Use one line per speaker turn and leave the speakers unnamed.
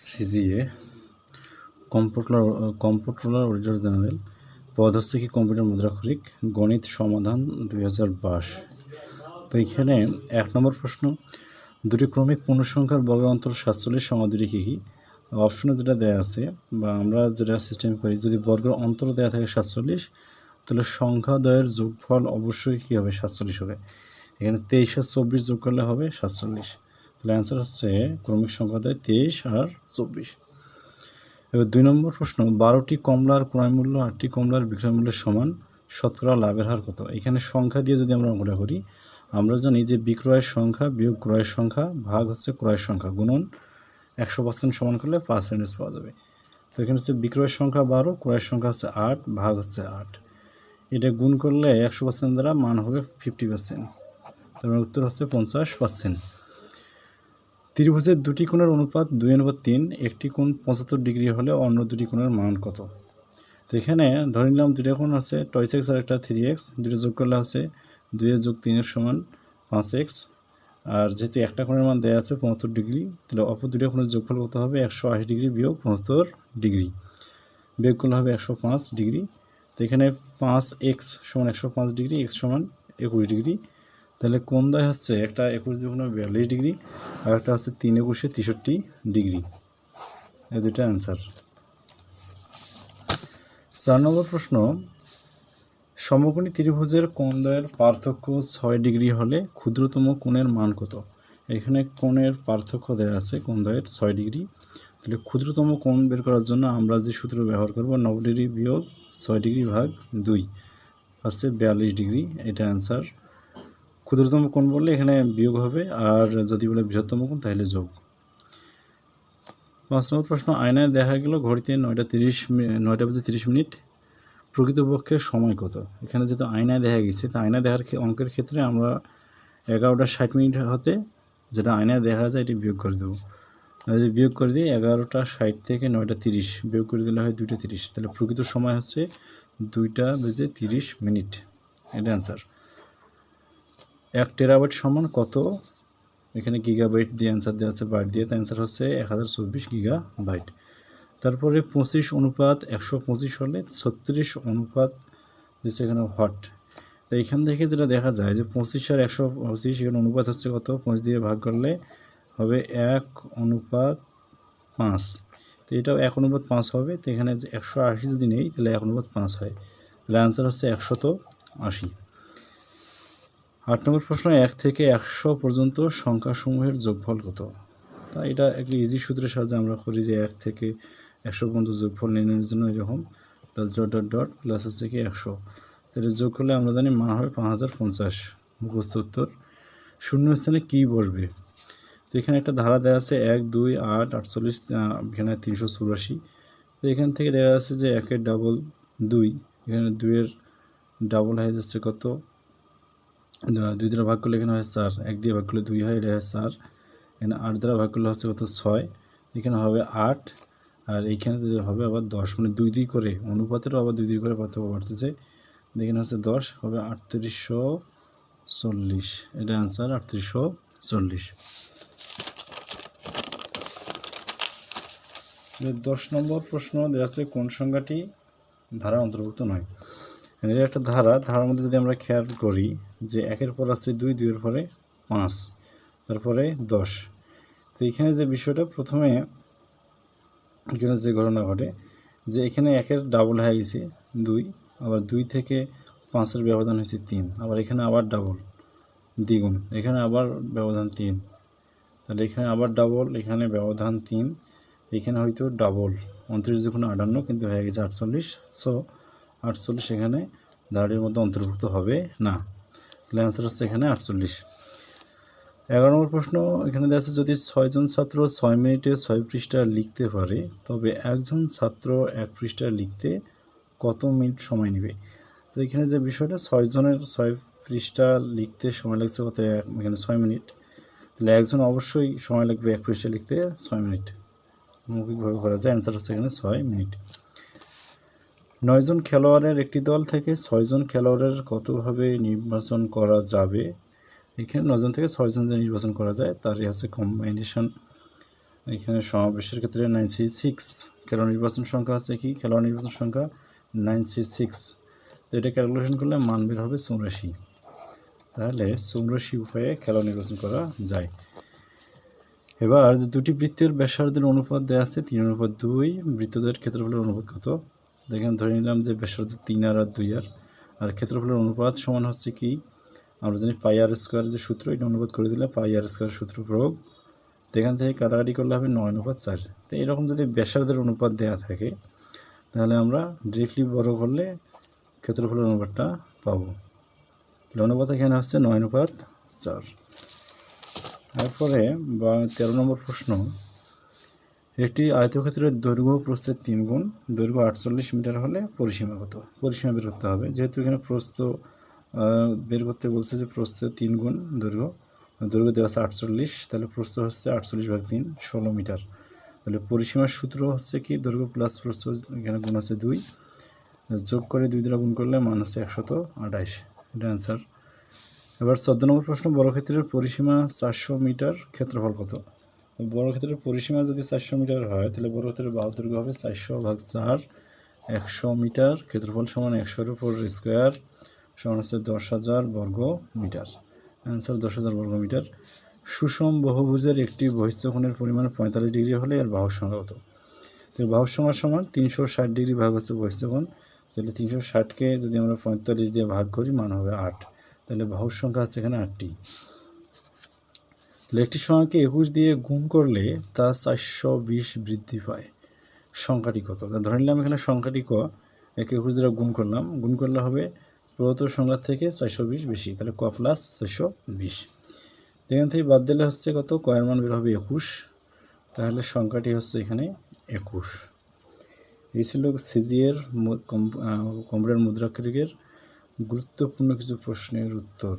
CGA, computer computer auditor general পদ কি computer মুদ্রাক্ষরিক, গণিত সমাধান দুই হাজার বাইশ। তো এখানে এক নম্বর প্রশ্ন, দুটি ক্রমিক পূর্ণসংখ্যার বর্গের অন্তর সাতচল্লিশ সংখ্যা দুটি কী কী? অপশনে যেটা দেওয়া আছে, বা আমরা যেটা সিস্টেম করি, যদি বর্গের অন্তর দেওয়া থাকে সাতচল্লিশ, তাহলে সংখ্যাদ্বয়ের যোগফল অবশ্যই কী হবে? সাতচল্লিশ হবে। এখানে তেইশ আর চব্বিশ যোগ করলে হবে সাতচল্লিশ। তাহলে অ্যান্সার হচ্ছে ক্রমিক সংখ্যাদ্বয় তেইশ আর চব্বিশ। এবার দুই নম্বর প্রশ্ন, বারোটি কমলার ক্রয় মূল্য, আটটি কমলার বিক্রয় মূল্যের সমান শতকরা লাভের হার কত? এখানে সংখ্যা দিয়ে যদি আমরা অঙ্কটা করি, আমরা জানি যে বিক্রয়ের সংখ্যা বিয়োগ ক্রয়ের সংখ্যা ভাগ হচ্ছে ক্রয়ের সংখ্যা গুণন একশো পার্সেন্ট সমান করলে পার্সেন্টেজ পাওয়া যাবে। তো এখানে হচ্ছে বিক্রয়ের সংখ্যা বারো, ক্রয়ের সংখ্যা হচ্ছে আট, ভাগ হচ্ছে আট। এটা গুণ করলে একশো পার্সেন্ট দ্বারা মান হবে ফিফটি পার্সেন্ট তার উত্তর হচ্ছে পঞ্চাশ পার্সেন্ট ত্রিভুজের দুটি কোণের অনুপাত দুই অনুপাত তিন, একটি কোণ পঁচাত্তর ডিগ্রি হলে অন্য দুটি কোণের মান কত? তো এখানে ধরে নিলাম দুটো কোণ আছে টয়েস এক্স আর একটা থ্রি এক্স, দুটো যোগ করলে আছে দুইয়ের যোগ তিনের সমান পাঁচ এক্স। আর যেহেতু একটা কোণের মান দেওয়া আছে পঁচাত্তর ডিগ্রি, তাহলে অপর দুটো কোণের যোগফল কত হবে? একশো আশি ডিগ্রি বিয়োগ পঁচাত্তর ডিগ্রি। বিয়োগ করলে হবে একশো পাঁচ ডিগ্রি। তো এখানে পাঁচ এক্স সমান একশো পাঁচ ডিগ্রি, এক্স সমান একুশ ডিগ্রি। তাহলে কোন দয় হচ্ছে? একটা একুশ দুগুণ বিয়াল্লিশ ডিগ্রি আর একটা হচ্ছে তিন একুশে তেষট্টি ডিগ্রি। এই দুটা অ্যান্সার চার নম্বর প্রশ্ন, সমকোণী ত্রিভুজের কোণদ্বয়ের পার্থক্য ছয় ডিগ্রি হলে ক্ষুদ্রতম কোণের মান কত? এখানে কোণের পার্থক্য দেওয়া আছে কোণদ্বয়ের ছয় ডিগ্রি। তাহলে ক্ষুদ্রতম কোণ বের করার জন্য আমরা যে সূত্র ব্যবহার করব নব ডিগ্রি বিয়োগ ছয় ডিগ্রি ভাগ দুই, হচ্ছে বিয়াল্লিশ ডিগ্রি, এটা অ্যান্সার ক্ষুদ্রতম কোণ বললে এখানে বিয়োগ হবে, আর যদি বলে বৃহত্তম কোণ, তাহলে যোগ। পাঁচ নম্বর প্রশ্ন, আয়নায় দেখা গেল ঘড়িতে নয়টা তিরিশ নয়টা বাজে তিরিশ মিনিট। প্রকৃতপক্ষে সময় কত? এখানে যেহেতু আয়নায় দেখা গেছে, তা আয়নায় দেখার অঙ্কের ক্ষেত্রে আমরা এগারোটা ষাট মিনিট হতে যেটা আয়নায় দেখা যায়, এটি বিয়োগ করে দেবো। যদি বিয়োগ করে দিই, এগারোটা ষাট থেকে নয়টা তিরিশ, বিয়োগ করে দিলে হয় দুইটা তিরিশ। তাহলে প্রকৃত সময় হচ্ছে দুইটা বেজে তিরিশ মিনিট। এটা অ্যান্সার এক টেরাবাইট সমান কত? এখানে গিগাবাইট দিয়ে অ্যান্সার দেওয়া আছে বাইট দিয়ে। তো অ্যান্সার হচ্ছে এক হাজার চব্বিশ গিগা বাইট তারপরে পঁচিশ অনুপাত একশো পঁচিশ হলে ছত্রিশ অনুপাত দিচ্ছে এখানে হট তো এখান থেকে যেটা দেখা যায় যে পঁচিশ আর একশো পঁচিশ এখানে অনুপাত হচ্ছে কত? পঁচিশ দিয়ে ভাগ করলে হবে এক অনুপাত পাঁচ। তো এটাও এক অনুপাত পাঁচ হবে। তো এখানে একশো আশি যদি নেই, তাহলে এক অনুপাত পাঁচ হয়। তাহলে অ্যান্সার হচ্ছে একশত আশি। আট নম্বর প্রশ্ন, এক থেকে একশো পর্যন্ত সংখ্যাসমূহের যোগফল কত? তা এটা একটা ইজি সূত্রের সাহায্যে আমরা করি যে এক থেকে একশো পর্যন্ত যোগফল নির্ণয়ের জন্য এরকম plus dot dot dot plus হচ্ছে কি একশো। তো এটা যোগ করলে আমরা জানি মান হবে পাঁচ হাজার পঞ্চাশ। মুখস্থ উত্তর, শূন্য স্থানে কী বসবে? তো এখানে একটা ধারা দেওয়া আছে এক, দুই, আট, আটচল্লিশ এখানে তিনশো চুরাশি। তো এখান থেকে দেওয়া আছে যে একের ডাবল দুই। এখানে দুইয়ের ডাবল হয়ে যাচ্ছে কত? দুই দ্বারা ভাগ করলে এখানে হয় চার। এক দিয়ে ভাগ করলে দুই হয়, এটা হয় চার। এখানে আট দ্বারা ভাগ করলে হচ্ছে কত? ছয়। এখানে হবে আট, আর এইখানে হবে আবার দশ। মানে দুই দুই করে। অনুপাতেরও আবার দুই দুই করে পার্থক্য বাড়তেছে। এখানে হচ্ছে দশ, হবে আটত্রিশশো চল্লিশ। এটা অ্যান্সার আটত্রিশশো চল্লিশ। দশ নম্বর প্রশ্ন দেওয়া আছে কোন সংখ্যাটি ধারা অন্তর্ভুক্ত নয়। এটা একটা ধারা। ধারার মধ্যে যদি আমরা খেয়াল করি যে একের পর আছে দুই, দুইয়ের পরে পাঁচ, তারপরে দশ। তো এখানে যে বিষয়টা, প্রথমে এখানে যে ঘটনা ঘটে, যে এখানে একের ডাবল হয়ে গেছে দুই, আবার দুই থেকে পাঁচের ব্যবধান হয়েছে তিন, আবার এখানে আবার ডাবল দ্বিগুণ, এখানে আবার ব্যবধান তিন। তাহলে এখানে আবার ডাবল এখানে ব্যবধান তিন, এখানে হয়তো ডাবল উনত্রিশ যখন আটান্ন, কিন্তু হয়ে গেছে আটচল্লিশ। সো আটচল্লিশ এখানে, দাঁড়ির মধ্যে অন্তর্ভুক্ত হবে না। তাহলে অ্যান্সার হচ্ছে এখানে আটচল্লিশ। এগারো নম্বর প্রশ্ন, এখানে দেখা যাচ্ছে যদি ছয়জন ছাত্র ছয় মিনিটে ছয় পৃষ্ঠা লিখতে পারে, তবে একজন ছাত্র এক পৃষ্ঠা লিখতে কত মিনিট সময় নেবে? তো এখানে যে বিষয়টা, ছয়জনের ছয় পৃষ্ঠা লিখতে সময় লাগছে কত এখানে ছয় মিনিট। তাহলে একজন অবশ্যই সময় লাগবে এক পৃষ্ঠা লিখতে ছয় মিনিট। মৌখিকভাবে করা যায় অ্যান্সার হচ্ছে এখানে ছয় মিনিট। নয়জন খেলোয়াড়ের একটি দল থেকে ছয়জন খেলোয়াড়ের কতভাবে নির্বাচন করা যাবে? এখানে নয়জন থেকে ছয়জন যে নির্বাচন করা যায়, তারই হচ্ছে কম্বাইনেশন এখানে সমাবেশের ক্ষেত্রে নাইন সি সিক্স খেলোয়াড় নির্বাচন সংখ্যা আছে কি? খেলোয়াড় নির্বাচন সংখ্যা নাইন সি সিক্স তো এটা ক্যালকুলেশন করলে মান বের হবে চৌরাশি। তাহলে চৌরাশি উপায়ে খেলোয়াড় নির্বাচন করা যায়। এবার দুটি বৃত্তের ব্যাসার্ধের অনুপাত দেওয়া আছে, তিন অনুপাত দুই, বৃত্তদের ক্ষেত্রফলের অনুপাত কত? দেখেন, ধরে নিলাম যে ব্যাসার্ধ তিন আর আর দুই আর। আর ক্ষেত্রফলের অনুপাত সমান হচ্ছে কি? আমরা জানি পাই আর স্কোয়ার যে সূত্র, এটা অনুপাত করে দিলে পাই আর স্কোয়ার সূত্র প্রয়োগ। তো এখান থেকে কাটাকাটি করলে হবে নয় অনুপাত চার। তো এরকম যদি ব্যাসার্ধের অনুপাত দেওয়া থাকে, তাহলে আমরা ডিরেক্টলি বড় করলে ক্ষেত্রফলের অনুপাতটা পাবো। অনুপাত এখানে হচ্ছে নয় অনুপাত চার। তারপরে বা, তেরো নম্বর প্রশ্ন একটি আয়তক্ষেত্রের দৈর্ঘ্য প্রস্থের তিন গুণ, দৈর্ঘ্য আটচল্লিশ মিটার হলে পরিসীমা কত? পরিসীমা বের করতে হবে। যেহেতু এখানে প্রস্থ বের করতে বলছে যে প্রস্থের তিন গুণ দৈর্ঘ্য দৈর্ঘ্য দেওয়া আছে আটচল্লিশ, তাহলে প্রস্থ হচ্ছে আটচল্লিশ ভাগ তিন, ষোলো মিটার। তাহলে পরিসীমার সূত্র হচ্ছে কি? দৈর্ঘ্য প্লাস প্রস্থ এখানে গুণ আছে দুই, যোগ করে দুই দ্বারা গুণ করলে মান হচ্ছে একশত আঠাইশ। এটা অ্যান্সার এবার চোদ্দ নম্বর প্রশ্ন, বর্গক্ষেত্রের পরিসীমা চারশো মিটার ক্ষেত্রফল কত? বর্গক্ষেত্রের পরিসীমা যদি চারশো মিটার হয়, তাহলে বর্গক্ষেত্রের বাহু দৈর্ঘ্য হবে চারশো ভাগ চার, একশো মিটার, ক্ষেত্রফল সমান একশোর উপর স্কোয়ার, সমান হচ্ছে দশ হাজার বর্গ মিটার। অ্যান্সার দশ হাজার বর্গ মিটার। সুষম বহুভুজের একটি বহিস্থকোণের পরিমাণ পঁয়তাল্লিশ ডিগ্রি হলে এর বাহুর সংখ্যা কত? তো বাহুর সংখ্যা সমান তিনশো ষাট ডিগ্রি ভাগ হচ্ছে বহিস্থকোণ তাহলে তিনশো ষাটকে যদি আমরা পঁয়তাল্লিশ দিয়ে ভাগ করি, মান হবে আট। তাহলে বাহুর সংখ্যা আছে এখানে আটটি। একটি সংখ্যাকে একুশ দিয়ে গুণ করলে তা চারশো বিশ বৃদ্ধি পায় সংখ্যাটি কত? তা ধরে নিলাম এখানে সংখ্যাটি ক। একে একুশ দ্বারা গুণ করলাম। গুণ করলে হবে প্রদত্ত সংখ্যা থেকে চারশো বিশ বেশি। তাহলে ক প্লাস চারশো বিশ। এখান থেকে বাদ দিলে হচ্ছে কত? কয়ের মান বের হবে একুশ। তাহলে সংখ্যাটি হচ্ছে এখানে একুশ। এই ছিল সিজিএর কম্পিউটার মুদ্রাক্ষরিকের গুরুত্বপূর্ণ কিছু প্রশ্নের উত্তর।